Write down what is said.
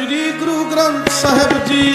Sri Guru Granth Sahib ji.